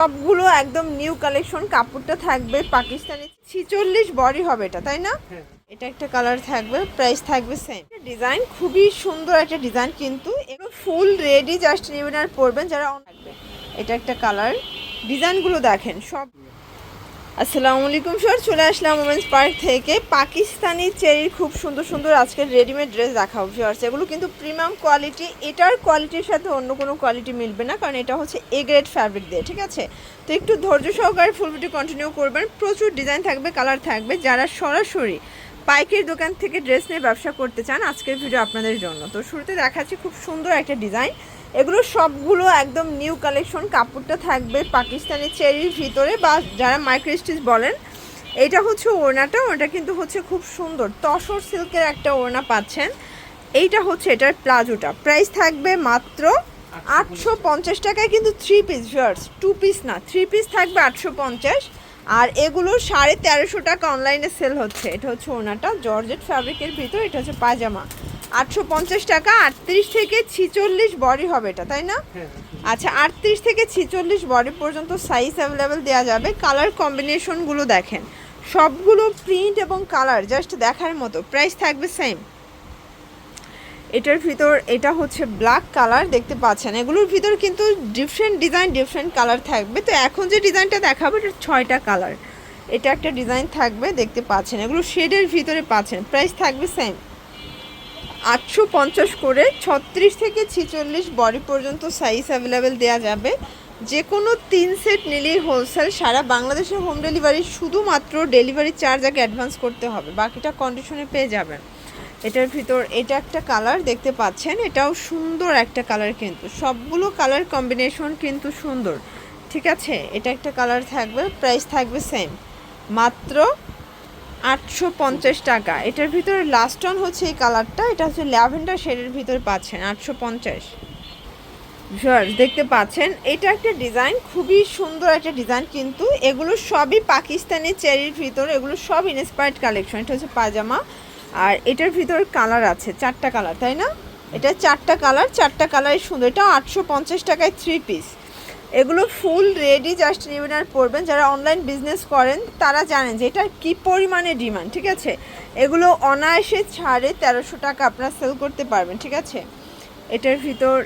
সবগুলো একদম new collection কাপড়টা থাকবে পাকিস্তানি। ছিচল্লিশ বডি হবে এটা তাই না? হ্যাঁ। এটা একটা কালার থাকবে প্রাইস থাকবে সেম ডিজাইন খুবই সুন্দর একটা ডিজাইন কিন্তু এগুলো ফুল রেডি জাস্ট নেবেন আর পরবেন যারা থাকবে। এটা একটা কালার ডিজাইনগুলো দেখেন সব আসসালামু আলাইকুম স্যার চলে আসলাম ওমেন্স পার্ক থেকে। পাকিস্তানি চেরির খুব সুন্দর সুন্দর আজকের রেডিমেড ড্রেস দেখাবো ভিউয়ার্স এগুলো কিন্তু প্রিমিয়াম কোয়ালিটি এটার কোয়ালিটির সাথে অন্য কোনো কোয়ালিটি মিলবে না, কারণ এটা হচ্ছে এ গ্রেড ফ্যাব্রিক দিয়ে, ঠিক আছে? তো একটু ধৈর্য সহকারে ফুল ভিডিও কন্টিনিউ করবেন। প্রচুর ডিজাইন থাকবে কালার থাকবে। যারা সরাসরি পাইকের দোকান থেকে ড্রেস নিয়ে ব্যবসা করতে চান, আজকের ভিডিও আপনাদের জন্য। তো শুরুতে দেখাচ্ছি খুব সুন্দর একটা ডিজাইন এগুলো সবগুলো একদম নিউ কালেকশন কাপড়টা থাকবে পাকিস্তানি চেরির ভিতরে বা যারা মাইক্রোস্টিচ বলেন। এটা হচ্ছে ওড়নাটা ওটা কিন্তু হচ্ছে খুব সুন্দর। তসর সিল্কের একটা ওড়না পাচ্ছেন। এইটা হচ্ছে এটার প্লাজোটা। প্রাইস থাকবে মাত্র আটশো পঞ্চাশ টাকায়, কিন্তু three piece viewers two piece না থ্রি পিস থাকবে আটশো পঞ্চাশ। আর এগুলো সাড়ে তেরোশো টাকা অনলাইনে সেল হচ্ছে। এটা হচ্ছে ওনাটা জর্জেট ফ্যাব্রিকের ভিতর, এটা হচ্ছে পায়জামা। আটশো পঞ্চাশ টাকা আটত্রিশ থেকে ছিচল্লিশ বডি হবে এটা তাই না? হ্যাঁ আচ্ছা আটত্রিশ থেকে ছিচল্লিশ বডি পর্যন্ত সাইজ অ্যাভেলেবেল দেওয়া যাবে। কালার কম্বিনেশনগুলো দেখেন। সবগুলো প্রিন্ট এবং কালার জাস্ট দেখার মতো। প্রাইস থাকবে সেম এটার ভিতর এটা হচ্ছে ব্ল্যাক কালার দেখতে পাচ্ছেন। এগুলোর ভিতর কিন্তু ডিফারেন্ট ডিজাইন ডিফারেন্ট কালার থাকবে। তো এখন যে ডিজাইনটা দেখাবো এটা ছয়টা কালার এটা একটা ডিজাইন থাকবে দেখতে পাচ্ছেন। এগুলো শেডের ভিতরে পাচ্ছেন। প্রাইস থাকবে সেম আটশো পঞ্চাশ করে ছত্রিশ থেকে ছিচল্লিশ বডি পর্যন্ত সাইজ অ্যাভেলেবেল দেওয়া যাবে। যে কোনো তিন সেট নিলেই হোলসেল সারা বাংলাদেশের হোম ডেলিভারি শুধুমাত্র ডেলিভারি চার্জ আগে অ্যাডভান্স করতে হবে। বাকিটা কন্ডিশনে পেয়ে যাবেন। এটার ভিতর এটা একটা কালার দেখতে পাচ্ছেন, এটাও সুন্দর একটা কালার কিন্তু। সবগুলো কালার কম্বিনেশন কিন্তু সুন্দর। ঠিক আছে? এটা একটা কালার থাকবে প্রাইস থাকবে সেম মাত্র আটশো পঞ্চাশ টাকা। এটার ভিতরে লাস্ট অন হচ্ছে এই কালারটা এটা হচ্ছে ল্যাভেন্ডার শেডের ভিতরে পাচ্ছেন আটশো পঞ্চাশ। দেখতে পাচ্ছেন, এটা একটা ডিজাইন খুবই সুন্দর একটা ডিজাইন কিন্তু এগুলো সবই পাকিস্তানি চেরির ভিতর, এগুলো সব ইনস্পায়ার্ড কালেকশন এটা হচ্ছে পাজামা। আর এটার ভিতর কালার আছে, চারটা কালার তাই না? এটা চারটা কালার চারটা কালারই সুন্দর, এটা আটশো পঞ্চাশ টাকায় থ্রি পিস এগুলো ফুল রেডি জাস্ট নেবেন আর পরবেন। যারা অনলাইন বিজনেস করেন, তারা জানেন যে এটার কী পরিমাণে ডিমান্ড ঠিক আছে? এগুলো অনায়াসে ছাড়ে তেরোশো টাকা আপনারা সেল করতে পারবেন, ঠিক আছে? এটার ভিতর,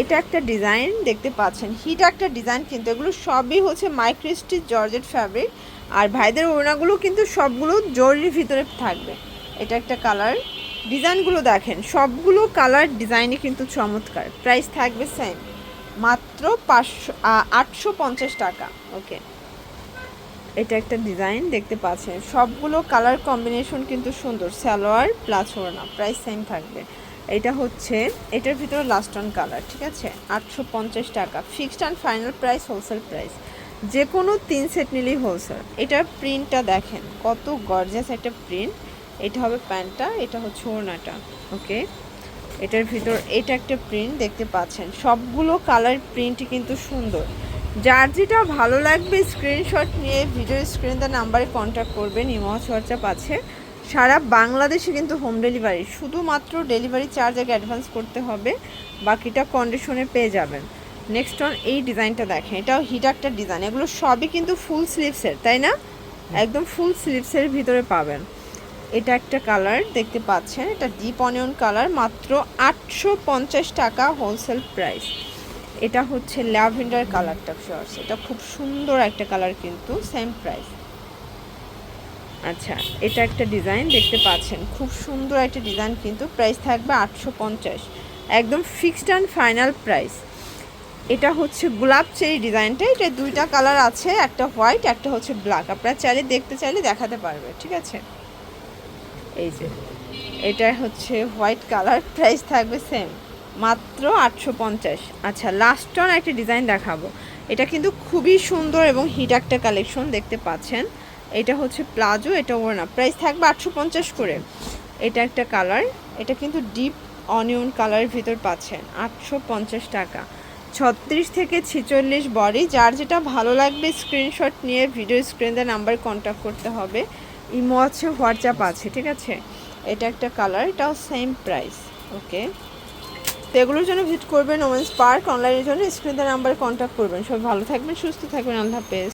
এটা একটা ডিজাইন দেখতে পাচ্ছেন। হিট একটা ডিজাইন কিন্তু এগুলো সবই হচ্ছে মাইক্রোস্টিচ জর্জেট ফ্যাব্রিক আর ভাইদের ওড়নাগুলো কিন্তু সবগুলো জরির ভিতরে থাকবে। এটা একটা কালার ডিজাইনগুলো দেখেন, সবগুলো কালার ডিজাইনই কিন্তু চমৎকার। প্রাইস থাকবে সেম মাত্র পাঁচশো আটশো পঞ্চাশ টাকা। ওকে। এটা একটা ডিজাইন, দেখতে পাচ্ছেন। সবগুলো কালার কম্বিনেশন কিন্তু সুন্দর, সালোয়ার প্লাস ওড়না, প্রাইস সেম থাকবে। এটা হচ্ছে, এটার ভিতরে লাস্ট অন কালার ঠিক আছে? আটশো পঞ্চাশ টাকা। Fixed and final price wholesale price যে কোনো তিন সেট নিলেই হোলসেল এটার প্রিন্টটা দেখেন, কত গর্জাস একটা প্রিন্ট এটা হবে প্যান্টটা, এটা হচ্ছে ওড়নাটা। ওকে? এটার ভিতর এটা একটা প্রিন্ট দেখতে পাচ্ছেন। সবগুলো কালার প্রিন্টই কিন্তু সুন্দর। যার যেটা ভালো লাগবে স্ক্রিনশট নিয়ে ভিডিও স্ক্রিন নাম্বারে কন্ট্যাক্ট করবেন ইমো হোয়াটসঅ্যাপ আছে। সারা বাংলাদেশে কিন্তু হোম ডেলিভারি শুধুমাত্র ডেলিভারি চার্জ আগে অ্যাডভান্স করতে হবে, বাকিটা কন্ডিশনে পেয়ে যাবেন। নেক্সট অন এই ডিজাইনটা দেখেন, এটাও হিট একটা ডিজাইন এগুলো সবই কিন্তু ফুল স্লিভসের তাই না? একদম ফুল স্লিভসের ভিতরে পাবেন। এটা একটা কালার, দেখতে পাচ্ছেন, এটা ডিপ অনিয়ন কালার, মাত্র আটশো পঞ্চাশ টাকা হোলসেল প্রাইস এটা হচ্ছে ল্যাভেন্ডার কালারটা শর্টস এটা খুব সুন্দর একটা কালার কিন্তু সেম প্রাইস আচ্ছা এটা একটা ডিজাইন দেখতে পাচ্ছেন, খুব সুন্দর একটা ডিজাইন কিন্তু প্রাইস থাকবে আটশো পঞ্চাশ। একদম ফিক্সড অ্যান্ড ফাইনাল প্রাইস এটা হচ্ছে গোলাপ চেরি ডিজাইনটা এটা দুইটা কালার আছে, একটা হোয়াইট একটা হচ্ছে ব্ল্যাক আপনারা চাইলে দেখতে চাইলে দেখাতে পারবে ঠিক আছে? এই যে, এটা হচ্ছে হোয়াইট কালার, প্রাইস থাকবে সেম মাত্র আটশো পঞ্চাশ। আচ্ছা লাস্ট অন একটা ডিজাইন দেখাবো। এটা কিন্তু খুবই সুন্দর এবং হিট একটা কালেকশন দেখতে পাচ্ছেন। এটা হচ্ছে প্লাজো এটা ওড়না প্রাইস থাকবে আটশো পঞ্চাশ করে। এটা একটা কালার এটা কিন্তু ডিপ অনিয়ন কালারের ভিতর পাচ্ছেন, আটশো পঞ্চাশ টাকা। ছত্রিশ থেকে ছিচল্লিশ বডি যার যেটা ভালো লাগবে স্ক্রিনশট নিয়ে ভিডিও স্ক্রিনে নাম্বার কন্ট্যাক্ট করতে হবে। ইমো আছে, হোয়াটসঅ্যাপ আছে, ঠিক আছে? এটা একটা কালার, এটাও সেম প্রাইস ওকে তো এগুলোর জন্য ভিজিট করবেন ওমেন্স পার্ক অনলাইনের জন্য স্ক্রিনের নাম্বারে কন্ট্যাক্ট করবেন। সবাই ভালো থাকবেন, সুস্থ থাকবেন, আল্লাহ হাফেজ।